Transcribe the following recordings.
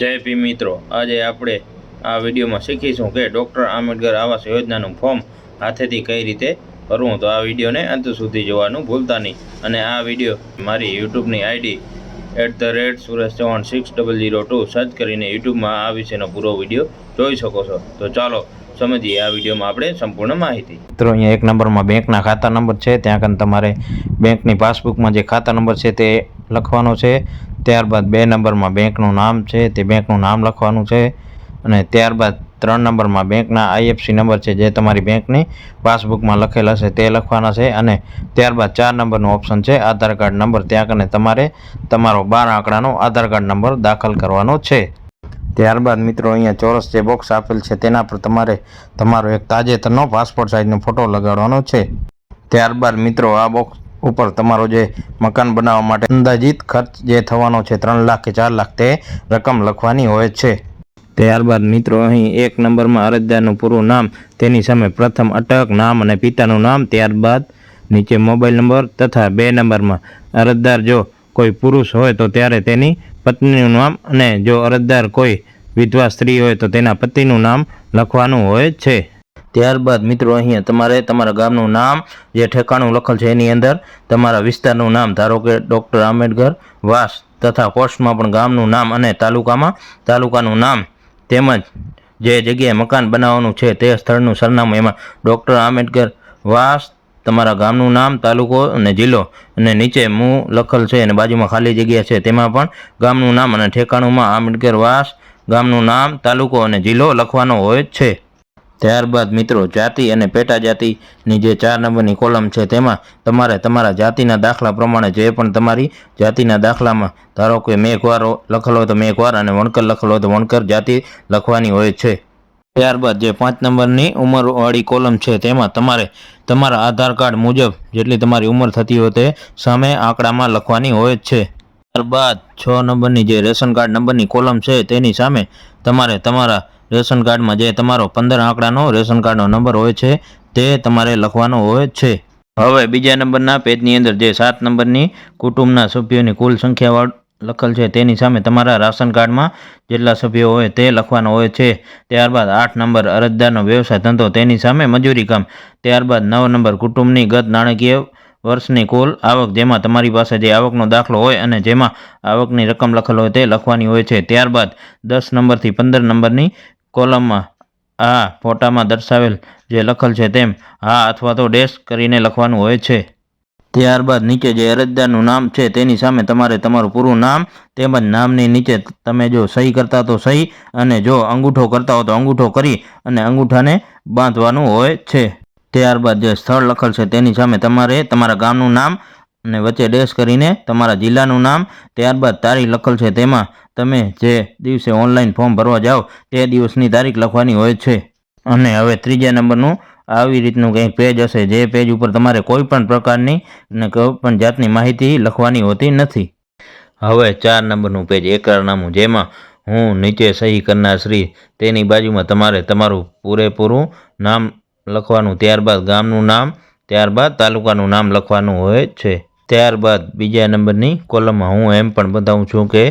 જય પી મિત્રો. આજે આપણે આ વિડીયોમાં શીખીશું કે ડૉક્ટર આંબેડકર આવાસ યોજનાનું ફોર્મ હાથેથી કઈ રીતે ભરવું. તો આ વિડીયોને અંત સુધી જોવાનું ભૂલતા નહીં. અને આ વીડિયો મારી યુટ્યુબની ID at the rate Suresh Chauhan six double zero two search કરીને યુટ્યુબમાં આ વિશેનો પૂરો વીડિયો જોઈ શકો છો. તો ચાલો સમજીએ આ વિડીયોમાં આપણે સંપૂર્ણ માહિતી. મિત્રો, અહીંયા એક નંબરમાં બેંકના ખાતા નંબર છે. ત્યાં કન તમારે બેંકની પાસબુકમાં જે ખાતા નંબર છે તે લખવાનો છે. ત્યારબાદ બે નંબરમાં બેંકનું નામ છે, તે બેંકનું નામ લખવાનું છે અને ત્યારબાદ ત્રણ નંબરમાં બેંકના આઈએફસી નંબર છે, જે તમારી બેંકની પાસબુકમાં લખેલા છે, તે લખવાના છે અને ત્યારબાદ ચાર નંબરનું ઓપ્શન છે, આધાર કાર્ડ નંબર, ત્યાં કને તમારે તમારો બાર આંકડાનો આધાર કાર્ડ નંબર દાખલ કરવાનો છે. ત્યારબાદ મિત્રો અહીંયા ચોરસ જે બોક્સ આપેલ છે, તેના પર તમારે તમારો એક તાજેતરનો પાસપોર્ટ સાઇઝનો ફોટો લગાડવાનો છે. ત્યારબાદ મિત્રો આ બોક્સ ઉપર તમારો જે મકાન બનાવવા માટે અંદાજિત ખર્ચ જે થવાનો છે ત્રણ લાખ કે ચાર લાખ તે રકમ લખવાની હોય છે. ત્યારબાદ મિત્રો, અહીં એક નંબરમાં અરજદારનું પૂરું નામ, તેની સામે પ્રથમ અટક નામ અને પિતાનું નામ, ત્યારબાદ નીચે મોબાઈલ નંબર તથા બે નંબરમાં અરજદાર જો કોઈ પુરુષ હોય તો ત્યારે તેની પત્નીનું નામ અને જો અરજદાર કોઈ વિધવા સ્ત્રી હોય તો તેના પતિનું નામ લખવાનું હોય છે. ત્યારબાદ મિત્રો અહીંયા તમારે તમારા ગામનું નામ, જે ઠેકાણું લખેલ છે એની અંદર, તમારા વિસ્તારનું નામ, ધારો કે ડૉક્ટર આંબેડકર વાસ તથા પોસ્ટમાં પણ ગામનું નામ અને તાલુકામાં તાલુકાનું નામ તેમજ જે જગ્યાએ મકાન બનાવવાનું છે તે સ્થળનું સરનામું એમાં ડૉક્ટર આંબેડકર વાસ, તમારા ગામનું નામ, તાલુકો અને જિલ્લો અને નીચે મું લખેલ છે અને બાજુમાં ખાલી જગ્યા છે તેમાં પણ ગામનું નામ અને ઠેકાણુંમાં આંબેડકર વાસ, ગામનું નામ, તાલુકો અને જિલ્લો લખવાનો હોય છે. ત્યારબાદ મિત્રો, જાતિ અને પેટા જાતિની જે ચાર નંબરની કોલમ છે તેમાં તમારે તમારા જાતિના દાખલા પ્રમાણે જે પણ તમારી જાતિના દાખલામાં, ધારો કે મેઘવાર લખેલો તો મેઘવાર અને વણકર લખેલો તો વણકર જાતિ લખવાની હોય છે. ત્યારબાદ જે પાંચ નંબરની ઉંમરવાળી કોલમ છે તેમાં તમારે તમારા આધાર કાર્ડ મુજબ જેટલી તમારી ઉંમર થતી હોય તે સામે આંકડામાં લખવાની હોય છે. ત્યારબાદ છ નંબરની જે રેશન કાર્ડ નંબરની કોલમ છે તેની સામે તમારે તમારા રેશન કાર્ડમાં જે તમારો પંદર આંકડાનો રેશન કાર્ડનો નંબર હોય છે, તે તમારે લખવાનો હોય છે. હવે બીજા નંબરના પેજની અંદર જે સાત નંબરની કુટુંબના સભ્યોની કુલ સંખ્યા લખેલ છે, તેની સામે તમારા રાશન કાર્ડમાં જેટલા સભ્યો હોય તે લખવાનો હોય છે. ત્યારબાદ આઠ નંબર અરજદારનો વ્યવસાય ધંધો, તેની સામે મજૂરી કામ. ત્યારબાદ નવ નંબર કુટુંબની ગત નાણાકીય વર્ષની કુલ આવક, જેમાં તમારી પાસે જે આવકનો દાખલો હોય અને જેમાં આવકની રકમ લખેલ હોય તે લખવાની હોય છે. ત્યારબાદ દસ નંબરથી પંદર નંબરની કોલમમાં આ ફોટામાં દર્શાવેલ જે લખેલ છે તેમ હા અથવા તો ડેશ કરીને લખવાનું હોય છે. ત્યારબાદ નીચે જે અરજદારનું નામ છે તેની સામે તમારે તમારું પૂરું નામ તેમજ નામની નીચે તમે જો સહી કરતા તો સહી અને જો અંગૂઠો કરતા હો તો અંગૂઠો કરી અને અંગૂઠાને બાંધવાનું હોય છે. ત્યારબાદ જે સ્થળ લખેલ છે તેની સામે તમારે તમારા ગામનું નામ અને વચ્ચે ડેશ કરીને તમારા જિલ્લાનું નામ ત્યારબાદ તારીખ લખેલ છે તેમાં તમે જે દિવસે ઓનલાઈન ફોર્મ ભરવા જાઓ, તે દિવસની તારીખ લખવાની હોય છે. અને હવે ત્રીજા નંબરનું, આવી રીતનું કંઈક પેજ હશે, જે પેજ ઉપર તમારે કોઈ પણ પ્રકારની ને કોઈ પણ જાતની માહિતી લખવાની હોતી નથી. હવે ચાર નંબરનું પેજ એકરારનામું જેમાં હું નીચે સહી કરનાર શ્રી, તેની બાજુમાં તમારે તમારું પૂરેપૂરું નામ લખવાનું, ત્યારબાદ ગામનું નામ, ત્યારબાદ તાલુકાનું નામ લખવાનું હોય છે. ત્યારબાદ બીજા નંબરની કોલમમાં હું એમ પણ બતાવું છું કે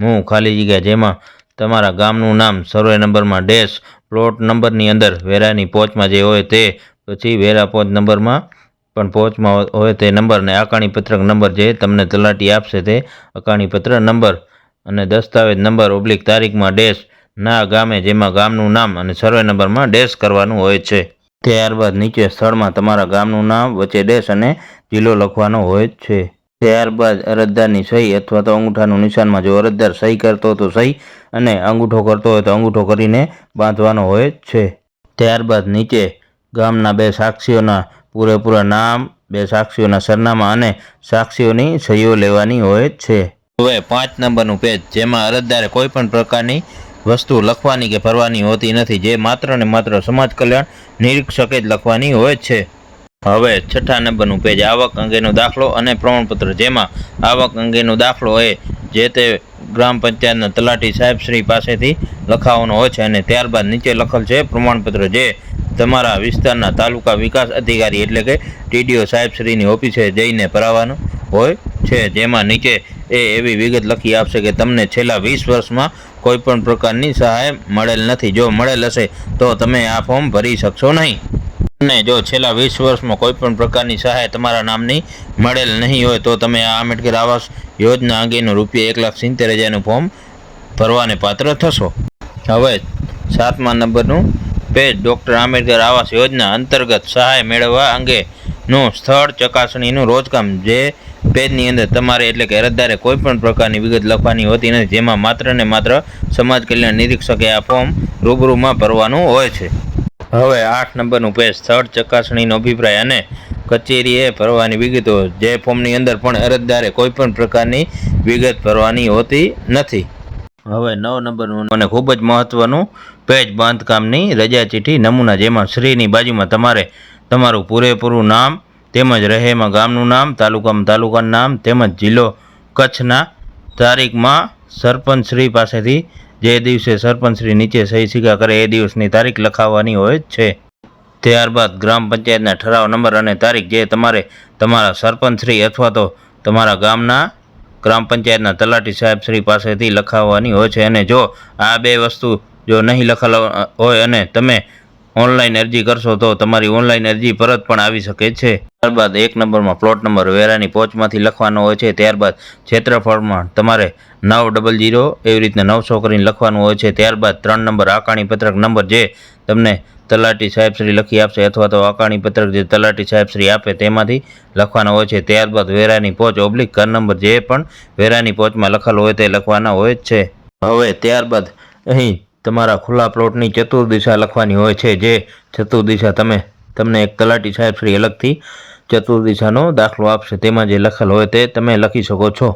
હું ખાલી જગ્યા જેમાં તમારા ગામનું નામ સર્વે નંબરમાં ડેશ પ્લોટ નંબરની અંદર વેરાની પોચમાં જે હોય તે પછી વેરા પોચ નંબરમાં પણ પહોંચમાં હોય તે નંબર ને આકાણી પત્રક નંબર જે તમને તલાટી આપશે તે આકાણી પત્ર નંબર અને દસ્તાવેજ નંબર ઓબ્લિક તારીખમાં ડેશ ના ગામે જેમાં ગામનું નામ અને સર્વે નંબરમાં ડેશ કરવાનું હોય છે. ત્યારબાદ નીચે સ્થળમાં તમારા ગામનું નામ, વચ્ચે ડેશ અને જિલ્લો લખવાનો હોય છે. ત્યારબાદ અરજદારની સહી અથવા તો અંગૂઠાનું નિશાનમાં જો અરજદાર સહી કરતો તો સહી અને અંગૂઠો કરતો હોય તો અંગૂઠો કરીને બાંધવાનો હોય છે. ત્યારબાદ નીચે ગામના બે સાક્ષીઓના પૂરેપૂરા નામ, બે સાક્ષીઓના સરનામા અને સાક્ષીઓની સહીઓ લેવાની હોય છે. હવે પાંચ નંબરનું પેજ, જેમાં અરજદારે કોઈ પણ પ્રકારની વસ્તુ લખવાની કે ભરવાની હોતી નથી. જે માત્ર ને માત્ર સમાજ કલ્યાણ નિરીક્ષકે જ લખવાની હોય છે. હવે છઠ્ઠા નંબરનું પેજ આવક અંગેનો દાખલો અને પ્રમાણપત્ર. જેમાં આવક અંગેનો દાખલો એ જે તે ગ્રામ પંચાયતના તલાટી સાહેબ શ્રી પાસેથી લખાવવાનો હોય છે અને ત્યારબાદ નીચે લખેલ છે પ્રમાણપત્ર. જે તમારા વિસ્તારના તાલુકા વિકાસ અધિકારી એટલે કે ટીડીઓ સાહેબશ્રીની ઓફિસે જઈને ભરાવવાનું હોય છે. જેમાં નીચે એ એવી વિગત લખી આપશે કે તમને છેલ્લા વીસ વર્ષમાં કોઈ પણ પ્રકારની સહાય મળેલ નથી. જો મળેલ હશે તો તમે આ ફોર્મ ભરી શકશો નહીં. અને જો છેલ્લા વીસ વર્ષમાં કોઈ પણ પ્રકારની સહાય તમારા નામની મળેલ નહીં હોય તો તમે આ આંબેડકર આવાસ યોજના અંગેનું રૂપિયા એક લાખ સિત્તેર હજારનું ફોર્મ ભરવાને પાત્ર થશો. હવે સાતમા નંબરનું પેજ, ડૉક્ટર આંબેડકર આવાસ યોજના અંતર્ગત સહાય મેળવવા અંગેનું સ્થળ ચકાસણીનું રોજકામ જે પેજની અંદર તમારે એટલે કે અરજદારે કોઈ પણ પ્રકારની વિગત લખવાની હોતી નથી, જેમાં માત્ર ને માત્ર સમાજ કલ્યાણ નિરીક્ષકે આ ફોર્મ રૂબરૂમાં ભરવાનું હોય છે. હવે આઠ નંબરનું પેજ, સ્થળ ચકાસણીનો અભિપ્રાય અને કચેરીએ ભરવાની વિગતો. જે ફોર્મની અંદર પણ અરજદારે કોઈ પણ પ્રકારની વિગત ભરવાની હોતી નથી. હવે નવ નંબરનું મને ખૂબ જ મહત્ત્વનું પેજ, બાંધકામની રજા ચીઠ્ઠી નમૂના, જેમાં શ્રીની બાજુમાં તમારે તમારું પૂરેપૂરું નામ તેમજ રહેમાં ગામનું નામ, તાલુકામાં તાલુકાનું નામ, તેમજ જિલ્લો કચ્છના તારીખમાં સરપંચશ્રી પાસેથી જે દિવસે સરપંચશ્રી નીચે સહી સિક્કા કરે એ દિવસની તારીખ લખાવવાની હોય છે. ત્યારબાદ ગ્રામ પંચાયતના ઠરાવ નંબર અને તારીખ જે તમારે તમારા સરપંચશ્રી અથવા તો તમારા ગામના ગ્રામ પંચાયતના તલાટી સાહેબશ્રી પાસેથી લખાવવાની હોય છે. અને જો આ બે વસ્તુ જો નહીં લખાવ હોય અને તમે ઓનલાઈન અરજી કરશો તો તમારી ઓનલાઈન અરજી પરત પણ આવી શકે છે. ત્યારબાદ એક નંબરમાં પ્લોટ નંબર વેરાની પોચમાંથી લખવાનો હોય છે. ત્યારબાદ ક્ષેત્રફળમાં તમારે નવ ડબલ જીરો એવી રીતના નવસો કરીને લખવાનું હોય છે. ત્યારબાદ ત્રણ નંબર આકારણી પત્રક નંબર જે તમને તલાટી સાહેબશ્રી લખી આપશે અથવા તો આકારણી પત્રક જે તલાટી સાહેબશ્રી આપે તેમાંથી લખવાનો હોય છે. ત્યારબાદ વેરાની પોચ ઓબ્લિક ઘર નંબર જે પણ વેરાની પોચમાં લખેલો હોય તે લખવાના હોય છે. હવે ત્યારબાદ અહીં તમારા ખુલ્લા પ્લોટની ચતુર્દિશા લખવાની હોય છે, જે ચતુર્દિશા તમે, તમને એક તલાટી સાહેબશ્રી અલગથી ચતુર્દિશાનો દાખલો આપશે. તેમાં જે લખેલ હોય તે તમે લખી શકો છો.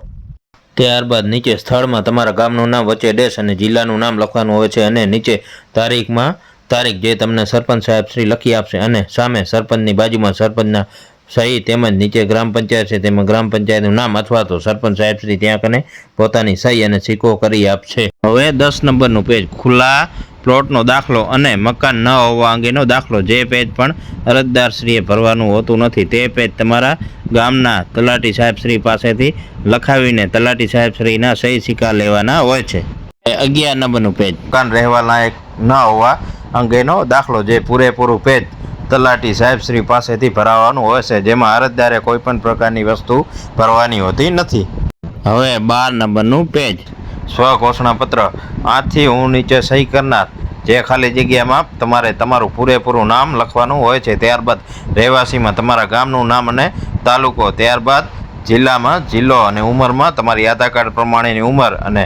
ત્યારબાદ નીચે સ્થળમાં તમારા ગામનું નામ, વચ્ચે ડેશ અને જિલ્લાનું નામ લખવાનું હોય છે અને નીચે તારીખમાં તારીખ જે તમને સરપંચ સાહેબ શ્રી લખી આપશે અને સામે સરપંચની બાજુમાં સરપંચના સહી તેમજ નીચે ગ્રામ પંચાયત છે, તેમાં ગ્રામ પંચાયતનું નામ અથવા તો સરપંચ સાહેબ શ્રી ત્યાં કને પોતાની સહી અને સિક્કો કરી આપશે. હવે દસ નંબરનું પેજ, ખુલ્લા પ્લોટનો દાખલો અને મકાન ન હોવા અંગેનો દાખલો. જે પેજ પણ અરજદારશ્રીએ ભરવાનું હોતું નથી. તે પેજ તમારા ગામના તલાટી સાહેબશ્રી પાસેથી લખાવીને તલાટી સાહેબશ્રીના સહી સિક્કા લેવાના હોય છે. અગિયાર નંબરનું પેજ. મકાન રહેવા લાયક ન હોવા અંગેનો દાખલો. જે પૂરેપૂરું પેજ તલાટી સાહેબશ્રી પાસેથી ભરાવાનું હોય છે જેમાં અરજદારે કોઈ પણ પ્રકારની વસ્તુ ભરવાની હોતી નથી. હવે બાર નંબરનું પેજ. સ્વઘોષણાપત્ર. આથી હું નીચે સહી કરનાર. જે ખાલી જગ્યામાં તમારે તમારું પૂરેપૂરું નામ લખવાનું હોય છે ત્યારબાદ રહેવાસીમાં તમારા ગામનું નામ અને તાલુકો ત્યારબાદ જિલ્લામાં જિલ્લો અને ઉંમરમાં તમારી આધાર કાર્ડ પ્રમાણેની ઉંમર અને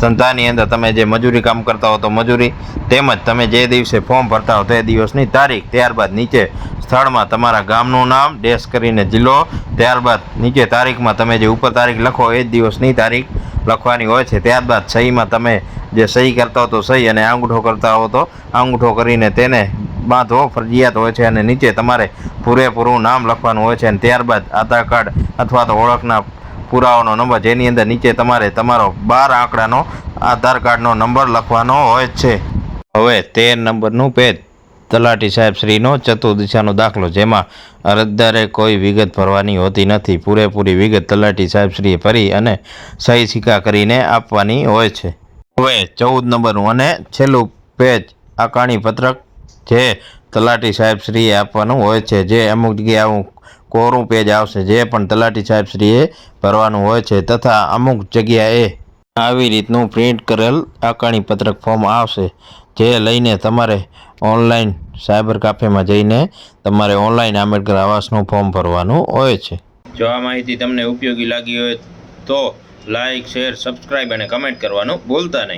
ધંધાની અંદર તમે જે મજૂરી કામ કરતા હો તો મજૂરી તેમજ તમે જે દિવસે ફોર્મ ભરતા હો તે દિવસની તારીખ, ત્યારબાદ નીચે સ્થળમાં તમારા ગામનું નામ ડેશ કરીને જિલ્લો, ત્યારબાદ નીચે તારીખમાં તમે જે ઉપર તારીખ લખો એ જ દિવસની તારીખ લખવાની હોય છે. ત્યારબાદ સહીમાં તમે જે સહી કરતા હો તો સહી અને અંગૂઠો કરતા હો તો અંગૂઠો કરીને તેને બાંધવો ફરજિયાત હોય છે અને નીચે તમારે પૂરેપૂરું નામ લખવાનું હોય છે અને ત્યારબાદ આધાર કાર્ડ અથવા તો ઓળખના પુરાવાનો નંબર જેની અંદર નીચે તમારે તમારો બાર આંકડાનો આધાર કાર્ડનો નંબર લખવાનો હોય છે. હવે તેર નંબરનું પેજ તલાટી સાહેબ શ્રીનો ચતુર્દિશાનો દાખલો, જેમાં અરજદારે કોઈ વિગત ભરવાની હોતી નથી. પૂરેપૂરી વિગત તલાટી સાહેબ શ્રીએ ભરી અને સહી સિક્કા કરીને આપવાની હોય છે. હવે ચૌદ નંબરનું અને છેલ્લું પેજ આકાણી પત્રક જે તલાટી સાહેબ શ્રીએ આપવાનું હોય છે, જે અમુક જગ્યાએ આવું કોરું પેજ આવશે, જે પણ તલાટી સાહેબ શ્રીએ ભરવાનું હોય છે તથા અમુક જગ્યાએ આવી રીતનું પ્રિન્ટ કરેલ આકારણી પત્રક ફોર્મ આવશે, જે લઈને તમારે ઓનલાઈન સાયબર કાફેમાં જઈને તમારે ઓનલાઈન આંબેડકર આવાસનું ફોર્મ ભરવાનું હોય છે. જો આ માહિતી તમને ઉપયોગી લાગી હોય તો લાઈક શેર સબસ્ક્રાઈબ અને કમેન્ટ કરવાનું ભૂલતા નહીં.